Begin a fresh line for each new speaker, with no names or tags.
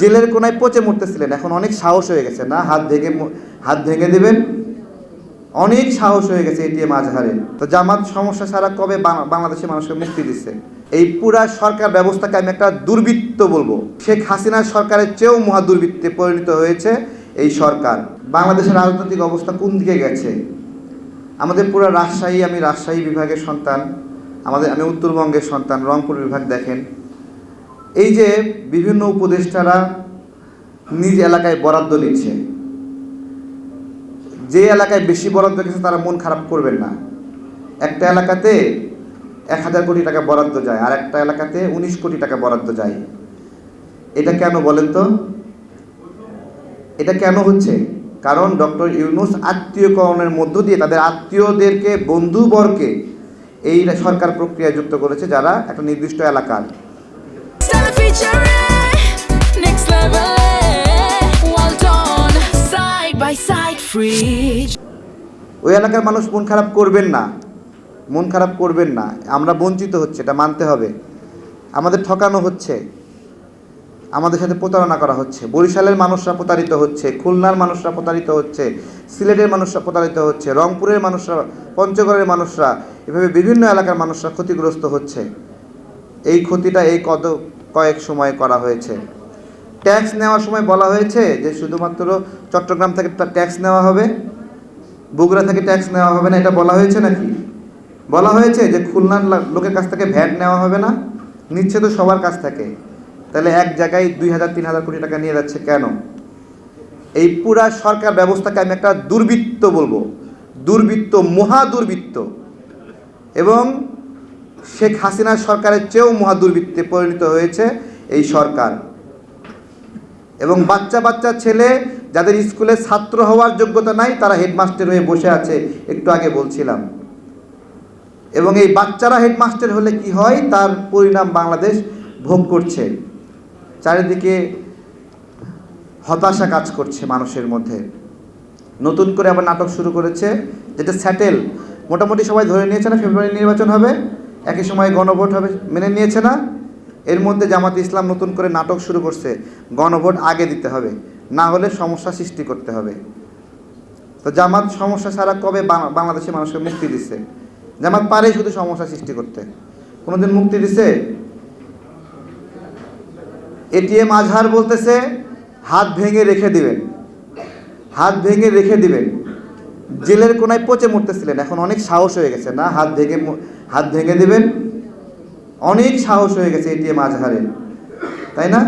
জেলের কোনায় পচে মরতেছিলেন। এখন অনেক সাহস হয়ে গেছে, না? হাত ভেঙে হাত ভেঙে দেবেন? অনেক সাহস হয়ে গেছে এটিএম আজহারের তো জামাত সমস্যা ছাড়া কবে বাংলাদেশের মানুষকে মুক্তি দিচ্ছে? এই পুরা সরকার ব্যবস্থাকে আমি একটা দুর্বৃত্ত বলব। শেখ হাসিনার সরকারের চেয়েও মহা দুর্বৃত্তে পরিণত হয়েছে এই সরকার। বাংলাদেশের রাজনৈতিক অবস্থা কোন দিকে গেছে? আমাদের পুরো রাজশাহী, আমি রাজশাহী বিভাগের সন্তান। আমাদের, আমি উত্তরবঙ্গের সন্তান, রংপুর বিভাগ দেখেন। এই যে বিভিন্ন উপদেষ্টারা নিজ এলাকায় বরাদ্দ নিচ্ছে, যে এলাকায় বেশি বরাদ্দ গেছে তারা মন খারাপ করবেন না। একটা এলাকাতে এক হাজার কোটি টাকা বরাদ্দ যায় আর একটা এলাকাতে উনিশ কোটি টাকা বরাদ্দ যায়। এটা কেন বলেন তো? এটা কেন হচ্ছে? কারণ ডক্টর ইউনুস আত্মীয়করণের মধ্য দিয়ে তাদের আত্মীয়দেরকে বন্ধুবরকে এই সরকার প্রক্রিয়ায় যুক্ত করেছে যারা একটা নির্দিষ্ট এলাকার।
Free.
ওই এলাকার মানুষ মন খারাপ করবেন না। মন খারাপ করবেন না। আমরা বঞ্চিত হচ্ছে, এটা মানতে হবে। আমাদের ঠকানো হচ্ছে। আমাদের সাথে প্রতারণা করা হচ্ছে। বরিশালের মানুষরা প্রতারিত হচ্ছে, খুলনার মানুষরা প্রতারিত হচ্ছে, সিলেটের মানুষরা প্রতারিত হচ্ছে, রংপুরের মানুষরা, পঞ্চগড়ের মানুষরা, এভাবে বিভিন্ন এলাকার মানুষরা ক্ষতিগ্রস্ত হচ্ছে। এই ক্ষতিটা, এই কত কয়েক সময় করা হয়েছে। ট্যাক্স নেওয়ার সময় বলা হয়েছে যে শুধুমাত্র চট্টগ্রাম থেকে ট্যাক্স নেওয়া হবে, বগুড়া থেকে ট্যাক্স নেওয়া হবে না, এটা বলা হয়েছে নাকি? বলা হয়েছে যে খুলনার লোকের কাছ থেকে ভ্যাট নেওয়া হবে না নিচ্ছে তো সবার কাছ থেকে। তাহলে এক জায়গায় দুই হাজার, তিন হাজার কোটি টাকা নিয়ে যাচ্ছে কেন? এই পুরা সরকার ব্যবস্থাকে আমি একটা দুর্বৃত্ত বলব। দুর্বৃত্ত, মহা দুর্বৃত্ত। এবং শেখ হাসিনার সরকারের চেয়েও মহা দুর্বৃত্তে পরিণত হয়েছে এই সরকার। এবং বাচ্চা বাচ্চা ছেলে যাদের স্কুলে ছাত্র হওয়ার যোগ্যতা নাই, তারা হেডমাস্টার হয়ে বসে আছে, একটু আগে বলছিলাম। এবং এই বাচ্চারা হেডমাস্টার হলে কি হয়, তার পরিণাম বাংলাদেশ ভোগ করছে। চারিদিকে হতাশা কাজ করছে মানুষের মধ্যে। নতুন করে আবার নাটক শুরু করেছে, যেটা স্যাটেল। মোটামুটি সবাই ধরে নিয়েছে না, ফেব্রুয়ারি নির্বাচন হবে? একই সময় গণভোট হবে মেনে নিয়েছে না? এর মধ্যে জামাত ইসলাম নতুন করে নাটক শুরু করছে। গণভোট আগে দিতে হবে, না হলে সমস্যা সৃষ্টি করতে হবে। তো জামাত সমস্যা ছাড়া কবে বাং- বাংলাদেশের মানুষকে মুক্তি দিচ্ছে? জামাত পারে শুধু সমস্যা সৃষ্টি করতে। কোনোদিন মুক্তি দিছে? এটিএম আজহার বলতেছে, হাত ভেঙে রেখে দিবেন। হাত ভেঙে রেখে দিবেন। জেলের কোনায় পচে মরতেছিলেন। এখন অনেক সাহস হয়ে গেছে, না? হাত ভেঙে হাত ভেঙে দেবেন। অনেক সাহস হয়ে গেছে এটিএম আজহারের। তাই না?